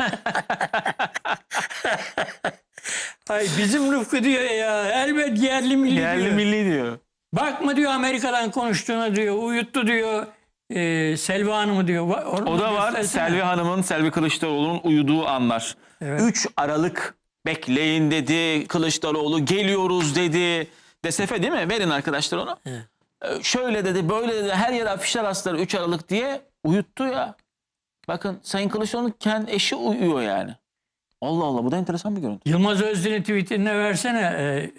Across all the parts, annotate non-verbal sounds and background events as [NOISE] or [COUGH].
[LAUGHS] Ay bizim Rıfkı diyor ya elbet yerli milli Yerli diyor. milli diyor. Bakma diyor Amerika'dan konuştuğuna diyor uyuttu diyor. Ee, Selva Hanım'ı diyor. Va- onu O da var göstersene. Selvi Hanım'ın, Selvi Kılıçdaroğlu'nun uyuduğu anlar. Evet. 3 Aralık bekleyin dedi. Kılıçdaroğlu geliyoruz dedi. DSF değil mi? Verin arkadaşlar onu. Evet. Ee, Şöyle dedi, böyle dedi. Her yere afişler astılar 3 Aralık diye. Uyuttu ya. Bakın Sayın Kılıçdaroğlu'nun kendi eşi uyuyor yani. Allah Allah bu da enteresan bir görüntü. Yılmaz Özdil'in tweetine versene ee,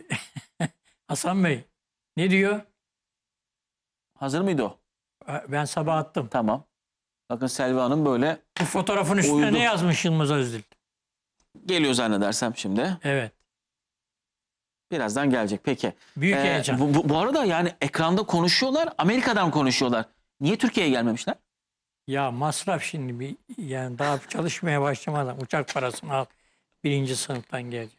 [LAUGHS] Hasan Bey. Ne diyor? Hazır mıydı o? Ben sabah attım. Tamam. Bakın Selvi Hanım böyle Bu fotoğrafın üstüne Uyudu. ne yazmış Yılmaz Özdil? geliyor zannedersem şimdi. Evet. Birazdan gelecek. Peki. Büyük Ee, heyecan. bu, bu, bu arada yani ekranda konuşuyorlar. Amerika'dan konuşuyorlar. Niye Türkiye'ye gelmemişler? Ya masraf şimdi bir yani daha çalışmaya başlamadan uçak parasını al birinci sınıftan gelecek.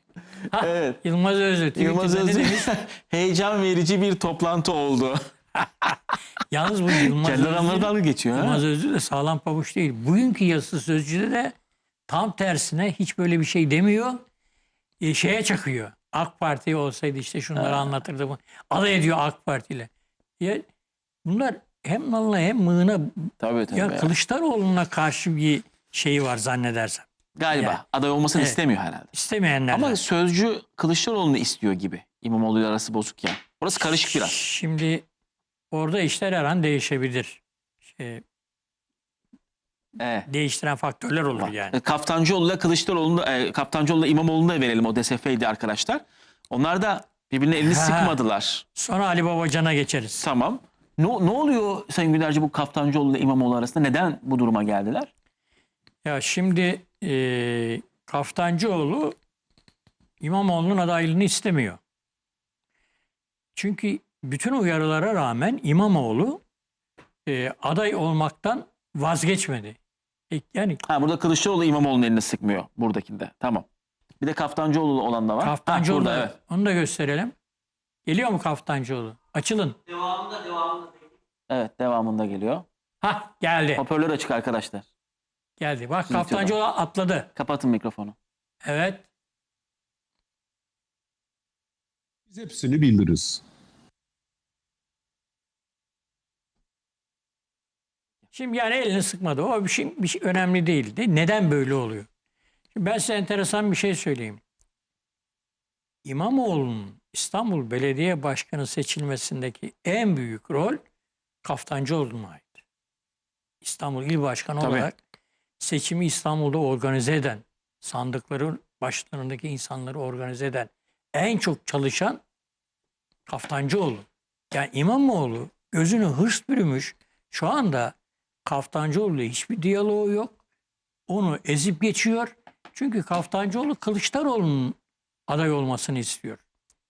Ha, Evet. Yılmaz Özdil Yılmaz demiş? [LAUGHS] heyecan verici bir toplantı oldu. [LAUGHS] Yalnız bu Yılmaz Kendi adamları dalga geçiyor. ha? Yılmaz Özdil de sağlam pabuç değil. Bugünkü yazısı sözcüde de tam tersine hiç böyle bir şey demiyor. E, şeye çakıyor. AK Parti olsaydı işte şunları anlatırdı mı? Alay ediyor AK Parti ile. Ya, bunlar hem malına hem mığına Tabii tabii. ya Kılıçdaroğlu'na karşı bir şeyi var zannedersem. Galiba Yani. aday olmasını Evet. istemiyor herhalde. İstemeyenler. Ama sözcü Kılıçdaroğlu'nu istiyor gibi. İmamoğlu ile arası bozuk ya. Orası karışık biraz. Şimdi orada işler her an değişebilir. Şey, Evet. değiştiren faktörler olur yani. E, Kaftancıoğlu ile Kılıçdaroğlu'nu, e, Kaftancıoğlu ile İmamoğlu'nu da verelim o DSF'ydi arkadaşlar. Onlar da birbirine elini Ha. sıkmadılar. Sonra Ali Babacan'a geçeriz. Tamam. Ne, ne oluyor Sayın Gülerci bu Kaftancıoğlu ile İmamoğlu arasında? Neden bu duruma geldiler? Ya şimdi e, Kaftancıoğlu İmamoğlu'nun adaylığını istemiyor. Çünkü bütün uyarılara rağmen İmamoğlu e, aday olmaktan vazgeçmedi. E, yani Ha burada Kılıçdaroğlu İmamoğlu'nun elini sıkmıyor buradakinde. Tamam. Bir de Kaftancıoğlu olan da var. Ha, Kaftancıoğlu burada, evet. onu da gösterelim. Geliyor mu Kaftancıoğlu? Açılın. Evet devamında geliyor. Ha geldi. Hoparlör açık arkadaşlar. Geldi. Bak Unutuyorlar. Kaftancıoğlu atladı. Kapatın mikrofonu. Evet. Biz hepsini bildiririz. Şimdi yani elini sıkmadı. O bir şey, bir şey önemli değildi. Neden böyle oluyor? Şimdi ben size enteresan bir şey söyleyeyim. İmamoğlu'nun İstanbul Belediye Başkanı seçilmesindeki en büyük rol Kaftancıoğlu'na ait. İstanbul İl Başkanı Tabii. olarak seçimi İstanbul'da organize eden, sandıkların başlarındaki insanları organize eden, en çok çalışan Kaftancıoğlu. Yani İmamoğlu gözünü hırs bürümüş. Şu anda Kaftancıoğlu ile hiçbir diyaloğu yok. Onu ezip geçiyor. Çünkü Kaftancıoğlu Kılıçdaroğlu'nun aday olmasını istiyor.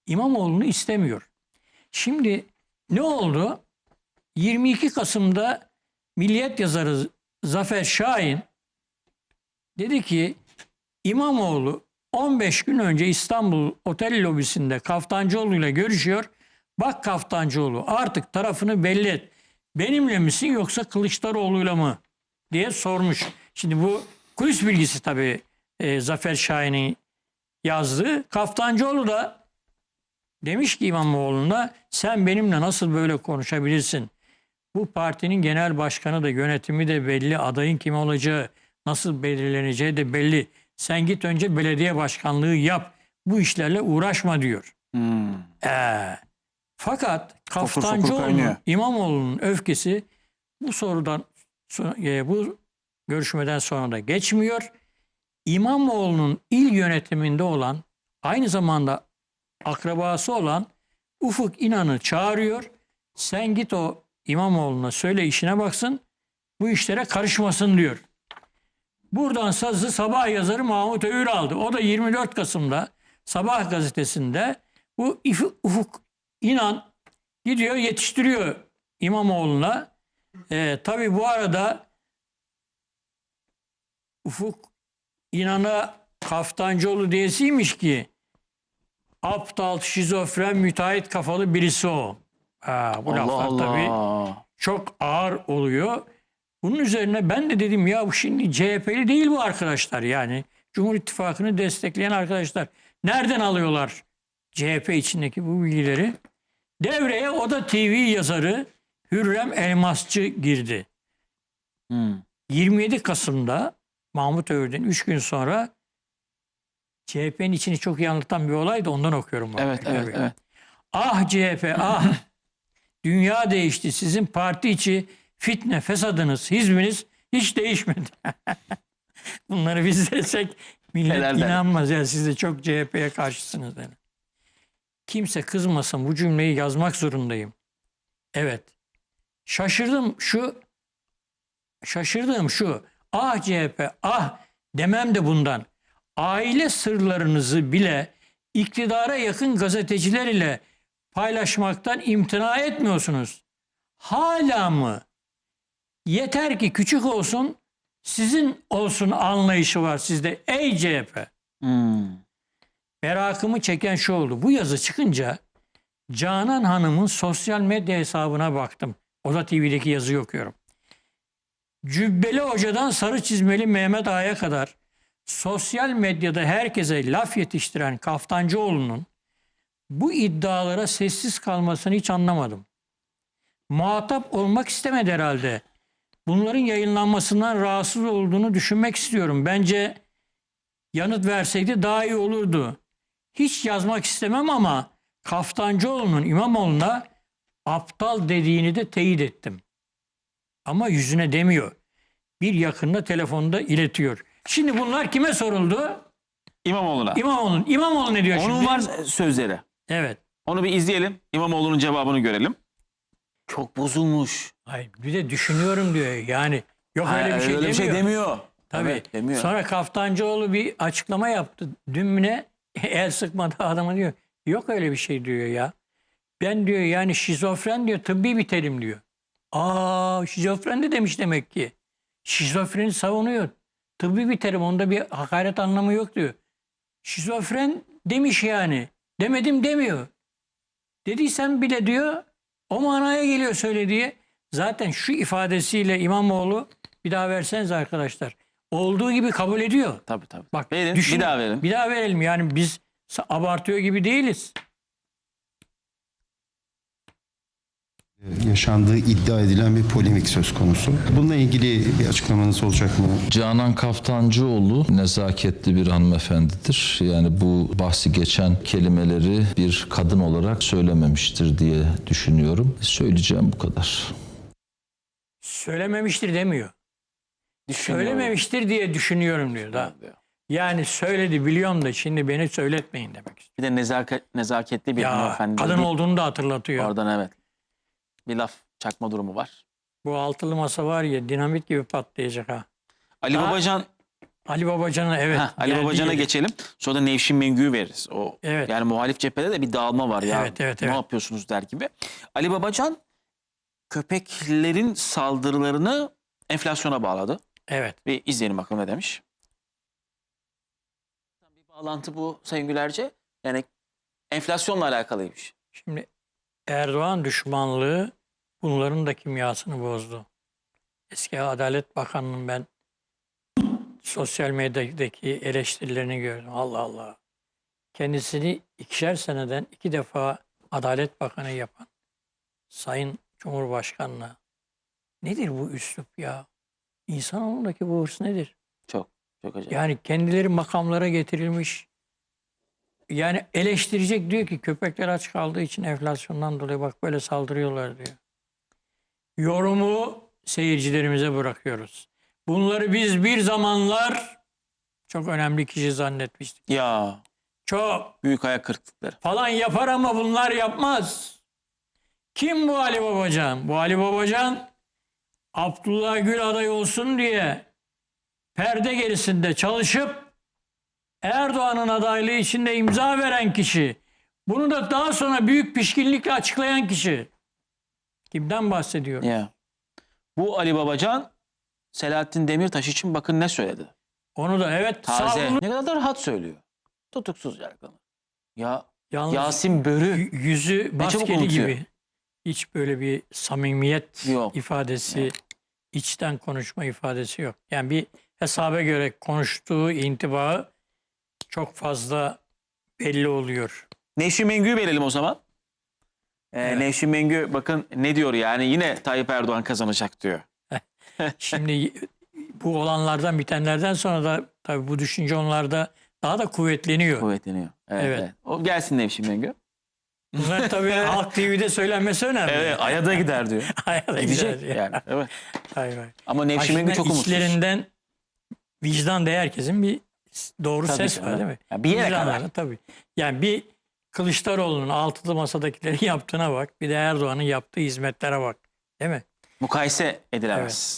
İmamoğlu'nu istemiyor. Şimdi ne oldu? 22 Kasım'da Milliyet yazarı Zafer Şahin dedi ki İmamoğlu 15 gün önce İstanbul otel lobisinde Kaftancıoğlu ile görüşüyor. Bak Kaftancıoğlu artık tarafını belli et. Benimle misin yoksa Kılıçdaroğlu'yla mı diye sormuş. Şimdi bu kulis bilgisi tabii e, Zafer Şahin'in yazdığı. Kaftancıoğlu da demiş ki İmamoğlu'na sen benimle nasıl böyle konuşabilirsin? Bu partinin genel başkanı da yönetimi de belli. Adayın kim olacağı, nasıl belirleneceği de belli. Sen git önce belediye başkanlığı yap. Bu işlerle uğraşma diyor. Hmm. Ee, fakat Kaftancıoğlu'nun. İmamoğlu'nun öfkesi bu sorudan e, bu görüşmeden sonra da geçmiyor. İmamoğlu'nun il yönetiminde olan aynı zamanda akrabası olan Ufuk İnan'ı çağırıyor. Sen git o İmamoğlu'na söyle işine baksın. Bu işlere karışmasın diyor. Buradan sazı sabah yazarı Mahmut Övür aldı. O da 24 Kasım'da Sabah gazetesinde bu Ufuk İnan gidiyor yetiştiriyor İmamoğlu'na. Ee, tabii bu arada Ufuk İnan'a Kaftancıoğlu diyesiymiş ki aptal, şizofren, müteahhit kafalı birisi o. Ha, bu Allah laflar tabii Allah. çok ağır oluyor. Bunun üzerine ben de dedim ya şimdi CHP'li değil bu arkadaşlar yani. Cumhur İttifakı'nı destekleyen arkadaşlar. Nereden alıyorlar CHP içindeki bu bilgileri? Devreye Oda TV yazarı Hürrem Elmasçı girdi. Hmm. 27 Kasım'da Mahmut Övür'den 3 gün sonra CHP'nin içini çok iyi anlatan bir olay da ondan okuyorum. Evet evet Tabii. evet. Ah CHP ah dünya değişti sizin parti içi fitne fesadınız hizminiz hiç değişmedi. [LAUGHS] Bunları biz desek millet Helal inanmaz ya siz de çok CHP'ye karşısınız. Yani. Kimse kızmasın bu cümleyi yazmak zorundayım. Evet. Şaşırdım şu şaşırdığım şu. Ah CHP ah demem de bundan. Aile sırlarınızı bile iktidara yakın gazeteciler ile paylaşmaktan imtina etmiyorsunuz. Hala mı? Yeter ki küçük olsun, sizin olsun anlayışı var sizde ey CHP. Hmm. Merakımı çeken şu oldu. Bu yazı çıkınca Canan Hanım'ın sosyal medya hesabına baktım. Oda TV'deki yazıyı okuyorum. Cübbeli Hoca'dan sarı çizmeli Mehmet Ağa'ya kadar sosyal medyada herkese laf yetiştiren Kaftancıoğlu'nun bu iddialara sessiz kalmasını hiç anlamadım. Muhatap olmak istemedi herhalde. Bunların yayınlanmasından rahatsız olduğunu düşünmek istiyorum. Bence yanıt verseydi daha iyi olurdu. Hiç yazmak istemem ama Kaftancıoğlu'nun İmamoğlu'na aptal dediğini de teyit ettim. Ama yüzüne demiyor. Bir yakında telefonda iletiyor. Şimdi bunlar kime soruldu? İmamoğlu'na. İmamoğlu'nun. İmamoğlu ne diyor Onun şimdi? var sözleri. Evet. Onu bir izleyelim. İmamoğlu'nun cevabını görelim. Çok bozulmuş. Hayır, bir de düşünüyorum diyor. Yani yok öyle bir şey öyle demiyor. bir şey demiyor. Tabii. Evet, demiyor. Sonra Kaftancıoğlu bir açıklama yaptı. Dün mü ne? [LAUGHS] El sıkmadı adama diyor. Yok öyle bir şey diyor ya. Ben diyor yani şizofren diyor tıbbi bir terim diyor. Aa şizofren de demiş demek ki. Şizofreni savunuyor. Tıbbi bir terim onda bir hakaret anlamı yok diyor. Şizofren demiş yani. Demedim demiyor. Dediysen bile diyor o manaya geliyor söylediği. Zaten şu ifadesiyle İmamoğlu bir daha verseniz arkadaşlar. Olduğu gibi kabul ediyor. Tabii tabii. Bak verin. düşün- Bir daha verin. Bir daha verelim. Yani biz abartıyor gibi değiliz. Yaşandığı iddia edilen bir polemik söz konusu. Bununla ilgili bir açıklamanız olacak mı? Canan Kaftancıoğlu nezaketli bir hanımefendidir. Yani bu bahsi geçen kelimeleri bir kadın olarak söylememiştir diye düşünüyorum. Söyleyeceğim bu kadar. Söylememiştir demiyor. Söylememiştir diye düşünüyorum diyor da. Yani söyledi biliyorum da şimdi beni söyletmeyin demek istiyor. Bir de nezaket, nezaketli bir Ya hanımefendi. kadın olduğunu da hatırlatıyor. Oradan evet. Bir laf çakma durumu var. Bu altılı masa var ya dinamit gibi patlayacak ha. Ali Daha- Babacan, Ali Babacan'a evet. Heh, Ali Babacan'a yeri. geçelim. Sonra da Nevşin Mengü'yü veririz. O Evet. yani muhalif cephede de bir dağılma var ya. Evet, evet, Ne evet. yapıyorsunuz der gibi. Ali Babacan köpeklerin saldırılarını enflasyona bağladı. Evet. Bir izleyelim bakalım ne demiş. Bir bağlantı bu Sayın Gülerce. Yani enflasyonla alakalıymış. Şimdi Erdoğan düşmanlığı bunların da kimyasını bozdu. Eski Adalet Bakanı'nın ben sosyal medyadaki eleştirilerini gördüm. Allah Allah. Kendisini ikişer seneden iki defa Adalet Bakanı yapan Sayın Cumhurbaşkanı'na nedir bu üslup ya? İnsanoğlundaki bu hırs nedir? Çok çok acayip. Yani kendileri makamlara getirilmiş. Yani eleştirecek diyor ki köpekler aç kaldığı için enflasyondan dolayı bak böyle saldırıyorlar diyor. Yorumu seyircilerimize bırakıyoruz. Bunları biz bir zamanlar çok önemli kişi zannetmiştik. Ya Çok büyük ayak kırıklıkları. falan yapar ama bunlar yapmaz. Kim bu Ali Babacan? Bu Ali Babacan Abdullah Gül aday olsun diye perde gerisinde çalışıp Erdoğan'ın adaylığı içinde imza veren kişi. Bunu da daha sonra büyük pişkinlikle açıklayan kişi. Kimden bahsediyor? Ya. Bu Ali Babacan Selahattin Demirtaş için bakın ne söyledi. Onu da evet Taze. savrulup Ne kadar da rahat söylüyor. Tutuksuz yargılanır. Ya yalnız Yasin Börü yüzü unutuyor. gibi. Hiç böyle bir samimiyet Yok. ifadesi içten konuşma ifadesi yok. Yani bir hesaba göre konuştuğu intibağı çok fazla belli oluyor. Nevşin Mengü'yü verelim o zaman. Ee, Evet. Nevşin Mengü bakın ne diyor yani yine Tayyip Erdoğan kazanacak diyor. [LAUGHS] Şimdi [LAUGHS] bu olanlardan bitenlerden sonra da tabii bu düşünce onlarda daha da kuvvetleniyor. Kuvvetleniyor. Evet. Evet. evet. O gelsin Nevşin Mengü. Bunlar tabii [LAUGHS] Halk TV'de söylenmesi önemli. Evet Ay'a da gider diyor. Hayata Gidecek gider. yani. Evet. Hayır, hayır. Ama Nevşin Mengü çok umutsuz. içlerinden vicdan de herkesin bir doğru Tabii ses ki, var evet. değil mi? Ya bir yere kadar. Tabii. Yani bir Kılıçdaroğlu'nun altılı masadakilerin [LAUGHS] yaptığına bak. Bir de Erdoğan'ın yaptığı hizmetlere bak. Değil mi? Mukayese edilemez.